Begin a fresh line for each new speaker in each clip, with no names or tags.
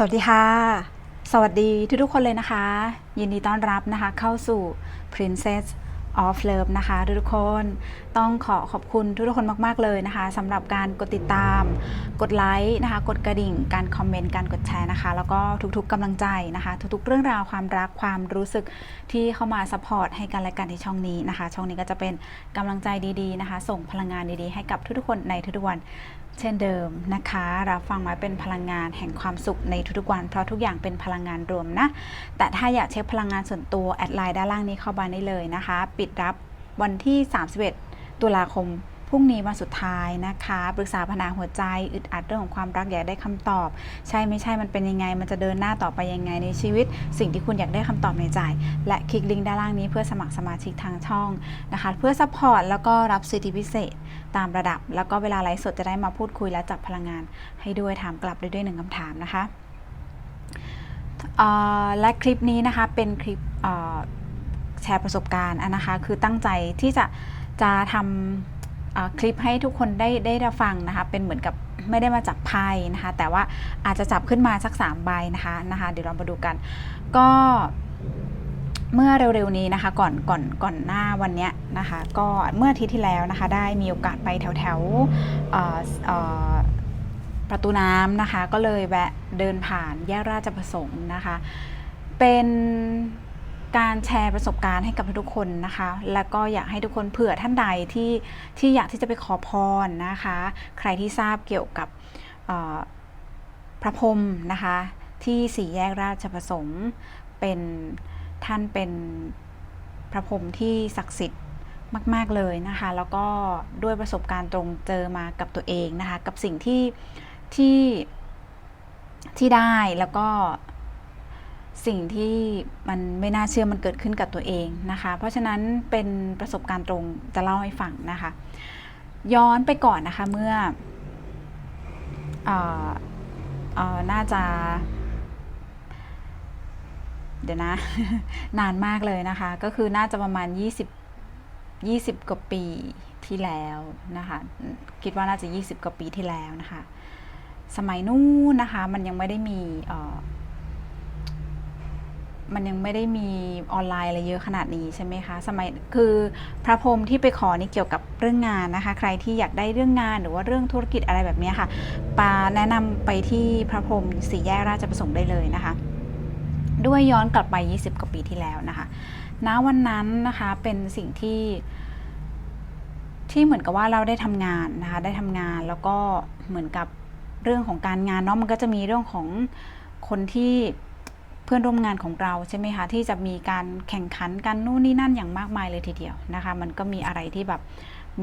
สวัสดีค่ะ สวัสดีทุกๆคนเลยนะคะ ยินดีต้อนรับนะคะเข้าสู่ Princess of Love นะคะ ทุกๆคนต้องขอขอบคุณทุกๆคนมาก ๆ เลยนะคะสำหรับการกดติดตาม กดไลค์นะคะ กดกระดิ่ง การคอมเมนต์ การกดแชร์นะคะ แล้วก็ทุกๆกำลังใจนะคะ ทุกๆเรื่องราวความรักความรู้สึกที่เข้ามาซัพพอร์ตให้กันและกันที่ช่องนี้นะคะ ช่องนี้ก็จะเป็นกำลังใจดีๆนะคะ ส่งพลังงานดีๆ ให้กับทุกๆคนในทุกๆวัน เช่นเดิมนะคะ รับฟังมาเป็นพลังงานแห่งความสุขในทุกๆวัน เพราะทุกอย่างเป็นพลังงานรวมนะ แต่ถ้าอยากเช็คพลังงานส่วนตัว แอดไลน์ด้านล่างนี้เข้ามาได้เลยนะคะ ปิดรับวันที่ 31 ตุลาคม พรุ่งนี้วันสุดท้ายนะคะ ปรึกษาปัญหาหัวใจอึดอัดเรื่องของความรักอยากได้คำตอบ ใช่ไม่ใช่มันเป็นยังไง มันจะเดินหน้าต่อไปยังไงในชีวิต สิ่งที่คุณอยากได้คำตอบในใจ และคลิกลิงก์ด้านล่างนี้เพื่อสมัครสมาชิกทางช่องนะคะ เพื่อซัพพอร์ตแล้วก็รับสิทธิพิเศษ ตามระดับ แล้วก็เวลาไลฟ์สดจะได้มาพูดคุยและจับพลังงาน ให้ด้วยถามกลับด้วยด้วยหนึ่งคำถามนะคะและคลิปนี้นะคะเป็นคลิปแชร์ประสบการณ์อะนะคะ คือตั้งใจที่จะจะทำ คลิปให้ทุกคนได้ได้รับฟังนะคะ เป็นเหมือนกับไม่ได้มาจับไพ่นะคะ แต่ว่าอาจจะจับขึ้นมาสักสามใบนะคะนะคะ เดี๋ยวเรามาดูกัน ก็เมื่อเร็วๆนี้นะคะ ก่อนก่อนก่อนหน้าวันเนี้ยนะคะ ก็เมื่ออาทิตย์ที่แล้วนะคะ ได้มีโอกาสไปแถวแถวๆประตูน้ำนะคะ ก็เลยแวะเดินผ่านแยกราชประสงค์นะคะ เป็น การแชร์ประสบการณ์ให้กับทุกคนนะคะ แล้วก็อยากให้ทุกคนเผื่อท่านใดที่ที่อยากที่จะไปขอพรนะคะ ใครที่ทราบเกี่ยวกับพระพรหมนะคะ ที่สี่แยกราชประสงค์เป็นท่านเป็นพระพรหมที่ศักดิ์สิทธิ์มาก ๆ เลยนะคะ แล้วก็ด้วยประสบการณ์ตรงเจอมากับตัวเองนะคะ กับสิ่งที่ที่ที่ได้แล้วก็ สิ่งที่มันไม่น่าเชื่อมันเกิดขึ้นกับตัวเองนะคะ เพราะฉะนั้นเป็นประสบการณ์ตรงจะเล่าให้ฟังนะคะ ย้อนไปก่อนนะคะเมื่อเออเออน่าจะ เดี๋ยวนะ นานมากเลยนะคะ ก็คือน่าจะประมาณ 20 20 กว่าปีที่แล้วนะคะ คิดว่าน่าจะ 20 กว่าปีที่แล้วนะคะ สมัยนู้นนะคะ มันยังไม่ได้มีออ มันยังไม่ได้มีออนไลน์อะไรเยอะขนาดนี้ใช่ไหมคะ สมัยคือพระพรหมที่ไปขอนี่เกี่ยวกับเรื่องงานนะคะ ใครที่อยากได้เรื่องงานหรือว่าเรื่องธุรกิจอะไรแบบนี้ค่ะปาแนะนำไปที่พระพรหมสี่แยกราชประสงค์ได้เลยนะคะ ด้วยย้อนกลับไป 20 กว่าปีที่แล้วนะคะ ณ วันนั้นนะคะเป็นสิ่งที่ ที่เหมือนกับว่าเราได้ทำงานนะคะ ได้ทำงานแล้วก็เหมือนกับเรื่องของการงานเนาะ มันก็จะมีเรื่องของคนที่ เพื่อนร่วมงานของเราใช่ไหมคะที่จะมีการแข่งขันกันนู่นนี่นั่นอย่างมากมายเลยทีเดียวนะคะ มันก็มีอะไรที่แบบ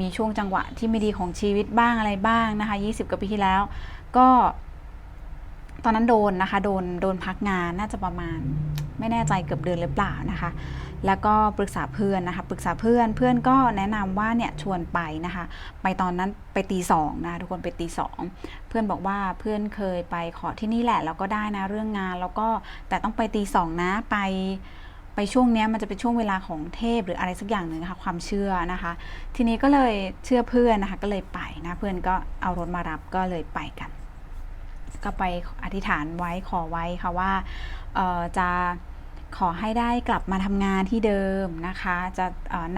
มีช่วงจังหวะที่ไม่ดีของชีวิตบ้างอะไรบ้างนะคะ 20 กว่าปีที่แล้ว ก็ ตอนนั้นโดนนะคะโดนโดนพักงานน่าจะประมาณไม่แน่ใจเกือบเดือนหรือเปล่านะคะ แล้วก็ปรึกษาเพื่อนนะคะ ปรึกษาเพื่อนเพื่อนก็แนะนำว่าเนี่ยชวนไปนะคะ ไปตอนนั้นไปตีสองนะะทุกคนไปตีสองเพื่อนบอกว่าเพื่อนเคยไปขอที่นี่แหละแล้วก็ได้นะเรื่องงาน แล้วก็แต่ต้องไปตีสองนะไปไปช่วงเนี้ยมันจะเป็นช่วงเวลาของเทพหรืออะไรสักอย่างหนึ่งนะคะความเชื่อนะคะ ทีนี้ก็เลยเชื่อเพื่อนนะคะก็เลยไปนะเพื่อนก็เอารถมารับก็เลยไปกัน ก็ไปอธิษฐานไว้ขอไว้ค่ะว่าจะขอให้ได้กลับมาทำงานที่เดิมนะคะ จะ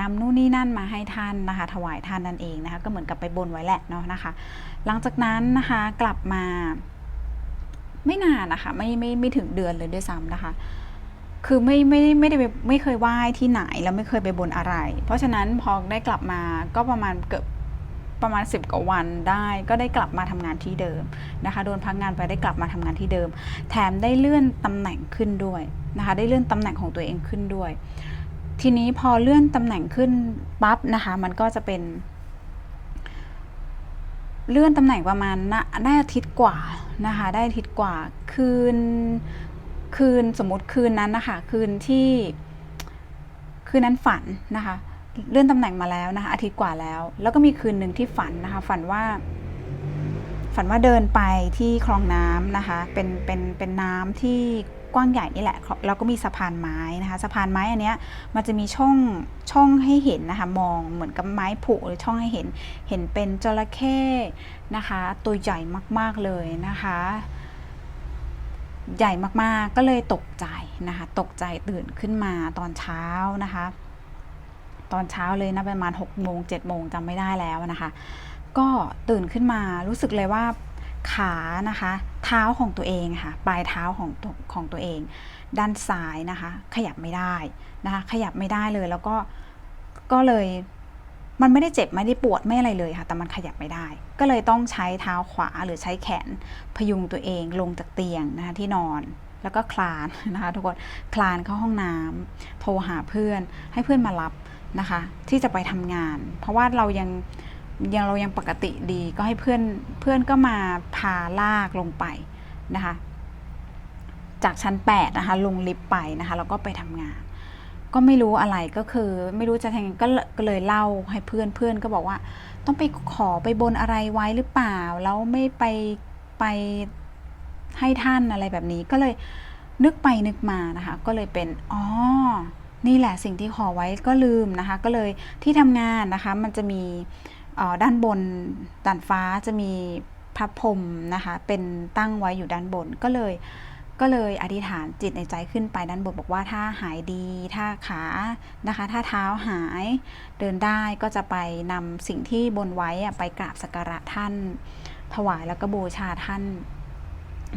นำนู่นนี่นั่นมาให้ท่านนะคะ ถวายท่านนั่นเองนะคะ ก็เหมือนกับไปบนไว้แหละเนาะนะคะ หลังจากนั้นนะคะกลับมา ไม่นานนะคะ ไม่ไม่ไม่ถึงเดือนเลยด้วยซ้ำนะคะ คือไม่ไม่ไม่ได้ไปไม่เคยไหว้ที่ไหนแล้วไม่เคยไปบนอะไร เพราะฉะนั้นพอได้กลับมาก็ประมาณเกือบ ประมาณ 10กว่าวันได้ก็ได้กลับมาทำงานที่เดิมนะคะโดนพักงานไปได้กลับมาทำงานที่เดิม แถมได้เลื่อนตำแหน่งขึ้นด้วยนะคะได้เลื่อนตำแหน่งของตัวเองขึ้นด้วย ทีนี้พอเลื่อนตำแหน่งขึ้นปั๊บนะคะมันก็จะเป็นเลื่อนตำแหน่งประมาณน่าได้อาทิตย์กว่านะคะ ได้อาทิตย์กว่าคืนคืนสมมติคืนนั้นนะคะ คืนที่คืนนั้นฝันนะคะ เลื่อนตำแหน่งมาแล้วนะคะอาทิตย์กว่าแล้ว แล้วก็มีคืนหนึ่งที่ฝันนะคะฝันว่า ฝันว่าเดินไปที่คลองน้ำนะคะเป็นเป็นเป็นน้ำที่กว้างใหญ่นี่แหละแล้วก็มีสะพานไม้นะคะสะพานไม้อันเนี้ยมันจะมีช่องช่องให้เห็นนะคะมองเหมือนกับไม้ผุหรือช่องให้เห็นเห็นเป็นจระเข้นะคะตัวใหญ่มากๆเลยนะคะ ใหญ่มากๆก็เลยตกใจนะคะตกใจตื่นขึ้นมาตอนเช้านะคะ ตอนเช้าเลยนะประมาณ6โมง7โมงจำไม่ได้แล้วนะคะ ก็ตื่นขึ้นมารู้สึกเลยว่าขานะคะ เท้าของตัวเองค่ะ ปลายเท้าของตัวของตัวเอง ด้านซ้ายนะคะ ขยับไม่ได้นะคะ ขยับไม่ได้เลยแล้วก็ก็เลยมันไม่ได้เจ็บไม่ได้ปวดไม่อะไรเลยค่ะ แต่มันขยับไม่ได้ ก็เลยต้องใช้เท้าขวาหรือใช้แขนพยุงตัวเองลงจากเตียงนะคะที่นอนแล้วก็คลานนะคะทุกคนคลานเข้าห้องน้ำโทรหาเพื่อนให้เพื่อนมารับ นะคะ ที่จะไปทำงาน เพราะว่าเรายังยังเรายังปกติดีก็ให้เพื่อนเพื่อนก็มาพาลากลงไปนะคะ จากชั้น8นะคะลงลิฟต์ไปนะคะแล้วก็ไปทำงาน ก็ไม่รู้อะไรก็คือ ไม่รู้จะทำยังไงก็เลยก็เลยเล่าให้เพื่อนเพื่อนก็บอกว่า ต้องไปขอไปบนอะไรไว้หรือเปล่าแล้วไม่ไปไปให้ท่านอะไรแบบนี้ก็เลยนึกไปนึกมานะคะ ก็เลยเป็นอ๋อ นี่แหละสิ่งที่ขอไว้ก็ลืมนะคะ ก็เลยที่ทำงานนะคะ มันจะมีด้านบนด่านฟ้าจะมีพระพรมนะคะ เป็นตั้งไว้อยู่ด้านบนก็เลยก็เลยอธิษฐานจิตในใจขึ้นไปด้านบนบอกว่าถ้าหายดี ถ้าขานะคะ ถ้าเท้าหายเดินได้ก็จะไปนำสิ่งที่บนไว้ไปกราบสักการะท่าน ถวายแล้วก็บูชาท่าน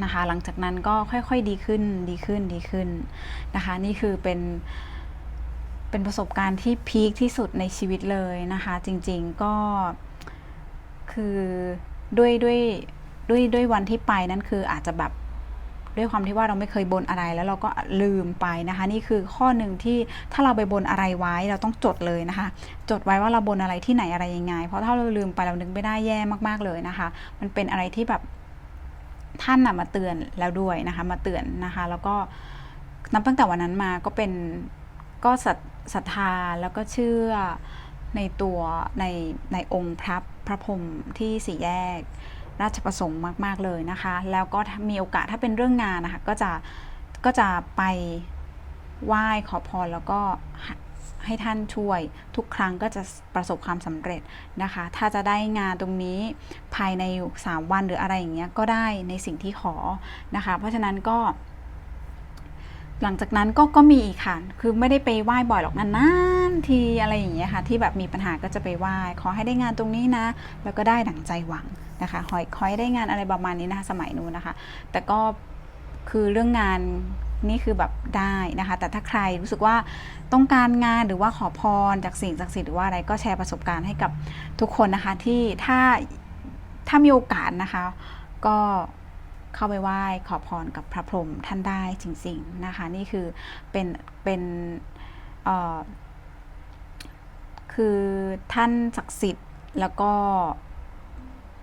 นะคะ หลังจากนั้นก็ค่อยๆดีขึ้นดีขึ้นดีขึ้นนะคะ นี่คือเป็น เป็นประสบการณ์ที่พีคที่สุดในชีวิตเลยนะคะ จริงๆก็คือด้วยด้วยด้วยด้วยวันที่ไปนั่นคืออาจจะแบบด้วยความที่ว่าเราไม่เคยบนอะไรแล้วเราก็ลืมไปนะคะ นี่คือข้อหนึ่งที่ถ้าเราไปบนอะไรไว้เราต้องจดเลยนะคะ จดไว้ว่าเราบนอะไรที่ไหนอะไรยังไง เพราะถ้าเราลืมไปเรานึกไม่ได้แย่มากๆเลยนะคะ มันเป็นอะไรที่แบบท่านนะมาเตือนแล้วด้วยนะคะ มาเตือนนะคะ แล้วก็นับตั้งแต่วันนั้นมาก็เป็น ก็ศรัทธาแล้วก็เชื่อในตัวในในองค์พระพระพรหมที่สี่แยก ราชประสงค์มาก ๆ เลยนะคะ แล้วก็มีโอกาสถ้าเป็นเรื่องงานนะคะก็จะก็จะไปไหว้ขอพรแล้วก็ให้ให้ท่านช่วยทุกครั้งก็จะประสบความสำเร็จนะคะ ถ้าจะได้งานตรงนี้ภายใน 3 วันหรืออะไรอย่างเงี้ยก็ได้ในสิ่งที่ขอนะคะ เพราะฉะนั้นก็ หลังจากนั้นก็ก็มีอีกค่ะ คือไม่ได้ไปไหว้บ่อยหรอกนานๆทีอะไรอย่างเงี้ยค่ะ ที่แบบมีปัญหาก็จะไปไหว้ ขอให้ได้งานตรงนี้นะ แล้วก็ได้ดั่งใจหวังนะคะหอยคอยได้งานอะไรประมาณนี้นะคะสมัยนู้นนะคะ แต่ก็คือเรื่องงานนี่คือแบบได้นะคะ แต่ถ้าใครรู้สึกว่าต้องการงานหรือว่าขอพรจากสิ่งศักดิ์สิทธิ์หรือว่าอะไรก็แชร์ประสบการณ์ให้กับทุกคนนะคะที่ถ้าถ้ามีโอกาสนะคะ ก็ เข้าไปไหว้ขอพรกับพระพรหมท่านได้จริงๆนะคะ นี่คือเป็นเป็นคือท่านศักดิ์สิทธิ์แล้วก็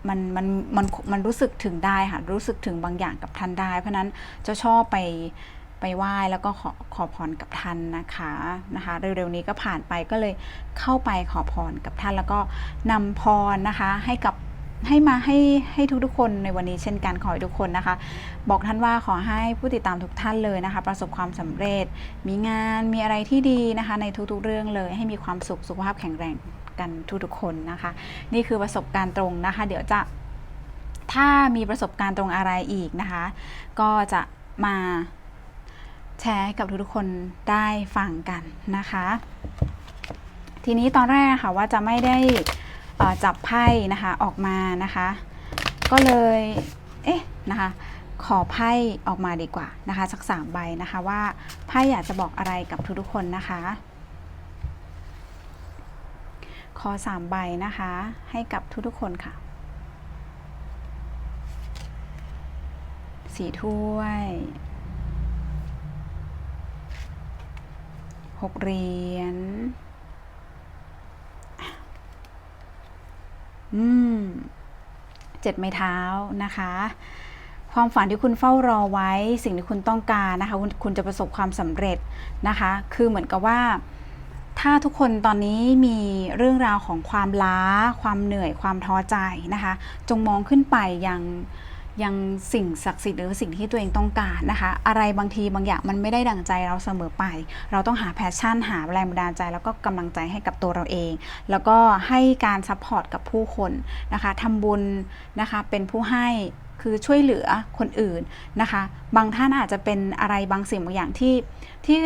มันมันมันมันรู้สึกถึงได้ค่ะรู้สึกถึงบางอย่างกับท่านได้ เพราะฉะนั้นจะชอบไปไปไหว้แล้วก็ขอขอพรกับท่านนะคะนะคะเร็วๆนี้ก็ผ่านไปก็เลยเข้าไปขอพรกับท่านแล้วก็นำพรนะคะให้กับ ให้มาให้ให้ทุกๆคนในวันนี้เช่นกันขอให้ทุกคนนะคะ บอกท่านว่าขอให้ผู้ติดตามทุกท่านเลยนะคะ ประสบความสำเร็จ มีงานมีอะไรที่ดีนะคะ ในทุกๆเรื่องเลย ให้มีความสุขสุขภาพแข็งแรงกันทุกๆคนนะคะ นี่คือประสบการณ์ตรงนะคะ เดี๋ยวจะถ้ามีประสบการณ์ตรงอะไรอีกนะคะ ก็จะมาแชร์ให้กับทุกๆคนได้ฟังกันนะคะ ทีนี้ตอนแรกค่ะว่าจะไม่ได้ จับไพ่นะคะออกมานะคะ ก็เลยเอ๊ะนะคะขอไพ่ออกมาดีกว่านะคะสักสามใบนะคะว่าไพ่อยากจะบอกอะไรกับทุกๆคนนะคะ ขอสามใบนะคะให้กับทุกๆคนค่ะสี่ถ้วยหกเหรียญ อืมเจ็ดไม้เท้านะคะ ความฝันที่คุณเฝ้ารอไว้ สิ่งที่คุณต้องการนะคะคุณคุณจะประสบความสำเร็จนะคะ คือเหมือนกับว่า ถ้าทุกคนตอนนี้มีเรื่องราวของความล้า ความเหนื่อยความท้อใจนะคะ จงมองขึ้นไปยัง ยังสิ่งศักดิ์สิทธิ์หรือสิ่งที่ตัวเองต้องการนะคะ อะไรบางทีบางอย่างมันไม่ได้ดังใจเราเสมอไป เราต้องหาแพชชั่น หาแรงบันดาลใจ แล้วก็กำลังใจให้กับตัวเราเอง แล้วก็ให้การซัพพอร์ตกับผู้คนนะคะทำบุญนะคะเป็นผู้ให้คือช่วยเหลือคนอื่นนะคะ บางท่านอาจจะเป็นอะไรบางสิ่งบางอย่างที่ที่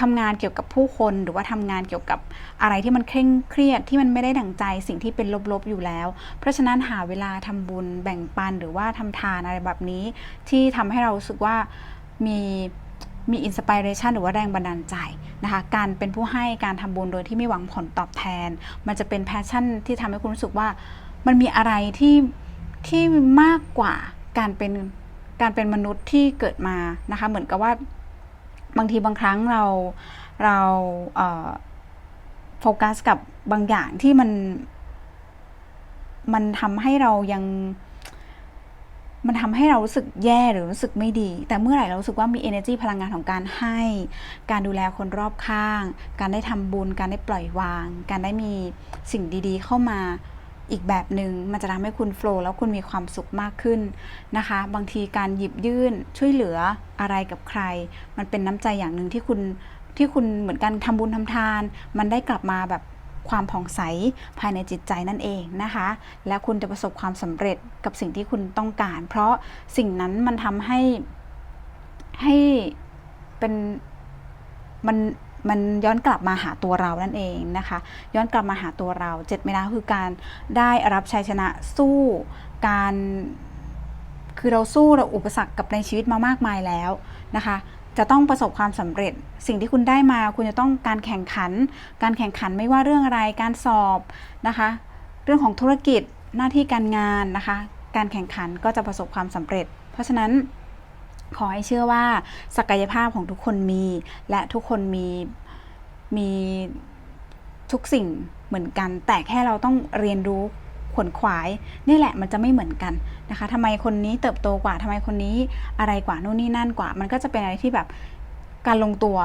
ทำงานเกี่ยวกับผู้คนหรือว่าทำงานเกี่ยวกับอะไรที่มันเคร่งเครียดที่มันไม่ได้ดั่งใจสิ่งที่เป็นลบๆอยู่แล้ว เพราะฉะนั้นหาเวลาทำบุญแบ่งปันหรือว่าทำทานอะไรแบบนี้ ที่ทำให้เรารู้สึกว่ามีมีอินสปิเรชันหรือว่าแรงบันดาลใจนะคะ การเป็นผู้ให้การทำบุญโดยที่ไม่หวังผลตอบแทน มันจะเป็นแพชชั่นที่ทำให้คุณรู้สึกว่า มันมีอะไรที่ที่มากกว่าการเป็นการเป็นมนุษย์ที่เกิดมานะคะ เหมือนกับว่า บางทีบางครั้งเราเราโฟกัสกับบางอย่างที่มันมันทำให้เรายังมันทำให้เรารู้สึกแย่หรือรู้สึกไม่ดี แต่เมื่อไหร่เรารู้สึกว่ามี energy พลังงานของการให้ การดูแลคนรอบข้าง การได้ทำบุญ การได้ปล่อยวาง การได้มีสิ่งดีๆ เข้ามา อีกแบบหนึ่งมันจะทำให้คุณโฟล์แล้วคุณมีความสุขมากขึ้นนะคะ บางทีการหยิบยื่นช่วยเหลืออะไรกับใคร มันเป็นน้ำใจอย่างหนึ่งที่คุณที่คุณเหมือนกันทำบุญทำทาน มันได้กลับมาแบบความผ่องใสภายในจิตใจนั่นเองนะคะ และคุณจะประสบความสำเร็จกับสิ่งที่คุณต้องการ เพราะสิ่งนั้นมันทำให้ให้เป็นมัน มันย้อนกลับมาหาตัวเรานั่นเองนะคะ ย้อนกลับมาหาตัวเราเจ็ดเมนาคือการได้รับชัยชนะสู้การคือเราสู้เราอุปสรรคกับในชีวิตมามากมายแล้วนะคะจะต้องประสบความสำเร็จ สิ่งที่คุณได้มาคุณจะต้องการแข่งขัน การแข่งขันไม่ว่าเรื่องอะไร การสอบนะคะ เรื่องของธุรกิจหน้าที่การงานนะคะ การแข่งขันก็จะประสบความสำเร็จ เพราะฉะนั้น ขอให้เชื่อว่าศักยภาพของทุกคนมี และทุกคนมีมีทุกสิ่งเหมือนกัน แต่แค่เราต้องเรียนรู้ขวนขวาย นี่แหละมันจะไม่เหมือนกันนะคะทำไมคนนี้เติบโตกว่าทำไมคนนี้อะไรกว่านู่นนี่นั่นกว่า มันก็จะเป็นอะไรที่แบบการลงตัว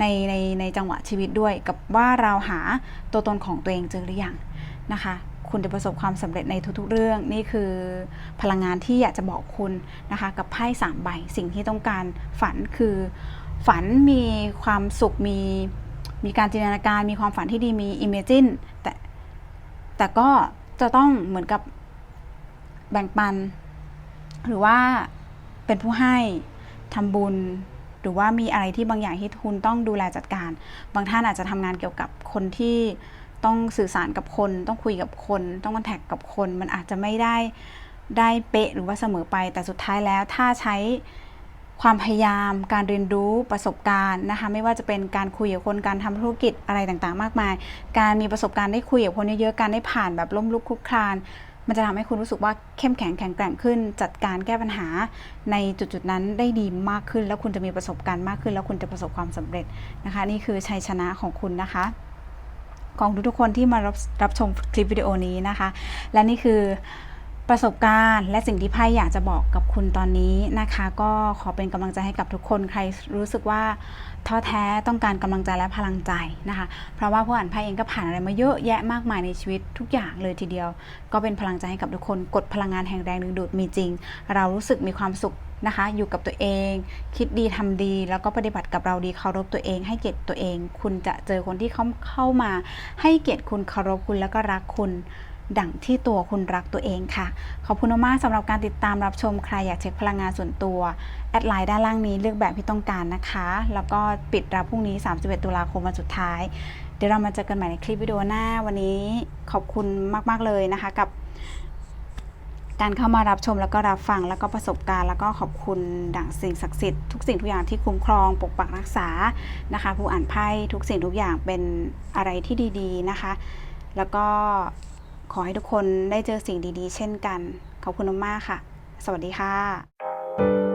ในในในจังหวะชีวิตด้วย กับว่าเราหาตัวตนของตัวเองเจอหรือยังนะคะ คุณจะประสบความสำเร็จในทุกๆ เรื่อง นี่คือพลังงานที่อยากจะบอกคุณนะคะ กับไพ่สามใบ สิ่งที่ต้องการฝันคือ ฝันมีความสุขมีมีการจินตนาการมีความฝันที่ดีมี imagine แต่แต่ก็จะต้องเหมือนกับแบ่งปัน หรือว่าเป็นผู้ให้ทำบุญ หรือว่ามีอะไรที่บางอย่างที่คุณต้องดูแลจัดการ บางท่านอาจจะทำงานเกี่ยวกับคนที่ ต้องสื่อสารกับคน ต้องคุยกับคน ต้องคอนแทคกับคน มันอาจจะไม่ได้ได้เป๊ะหรือว่าเสมอไป แต่สุดท้ายแล้วถ้าใช้ความพยายาม การเรียนรู้ประสบการณ์นะคะ ไม่ว่าจะเป็นการคุยกับคน การทำธุรกิจอะไรต่างๆ มากมาย การมีประสบการณ์ได้คุยกับคนเยอะๆ การได้ผ่านแบบล้มลุกคลุกคลาน มันจะทำให้คุณรู้สึกว่าเข้มแข็งแข็งแกร่งขึ้น จัดการแก้ปัญหาในจุดๆนั้นได้ดีมากขึ้น แล้วคุณจะมีประสบการณ์มากขึ้น แล้วคุณจะประสบความสำเร็จนะคะ นี่คือชัยชนะของคุณนะคะ ของทุกๆคนที่มารับรับชมคลิปวิดีโอนี้นะคะ และนี่คือประสบการณ์ และสิ่งที่ไพ่อยากจะบอกกับคุณตอนนี้นะคะ ก็ขอเป็นกำลังใจให้กับทุกคนใครรู้สึกว่าท้อแท้ต้องการกำลังใจและพลังใจนะคะ เพราะว่าผู้อ่านไพ่เองก็ผ่านอะไรมาเยอะแยะมากมายในชีวิตทุกอย่างเลยทีเดียว ก็เป็นพลังใจให้กับทุกคนกดพลังงานแห่งแรงดึงดูดมีจริง เรารู้สึกมีความสุข นะคะ อยู่กับตัวเอง คิดดีทำดี แล้วก็ปฏิบัติกับเราดีเคารพตัวเอง ให้เกียรติตัวเอง คุณจะเจอคนที่เขาเข้ามา ให้เกียรติคุณเคารพคุณแล้วก็รักคุณดั่งที่ตัวคุณรักตัวเองค่ะ ขอบคุณมากสำหรับการติดตามรับชมใครอยากเช็คพลังงานส่วนตัว แอดไลน์ด้านล่างนี้เลือกแบบที่ต้องการนะคะ แล้วก็ปิดรับพรุ่งนี้ 31 ตุลาคมวันสุดท้าย เดี๋ยวเรามาเจอกันใหม่ในคลิปวิดีโอหน้าวันนี้ขอบคุณมาก ๆ เลยนะคะกับ การเข้ามารับชมแล้วก็รับฟังแล้วก็ประสบการณ์แล้วก็ขอบคุณดั่งสิ่งศักดิ์สิทธิ์ทุกสิ่งทุกอย่างที่คุ้มครองปกปักรักษานะคะ ผู้อ่านไพ่ทุกสิ่งทุกอย่างเป็นอะไรที่ดีๆนะคะ แล้วก็ขอให้ทุกคนได้เจอสิ่งดีๆ เช่นกัน ขอบคุณมากค่ะ สวัสดีค่ะ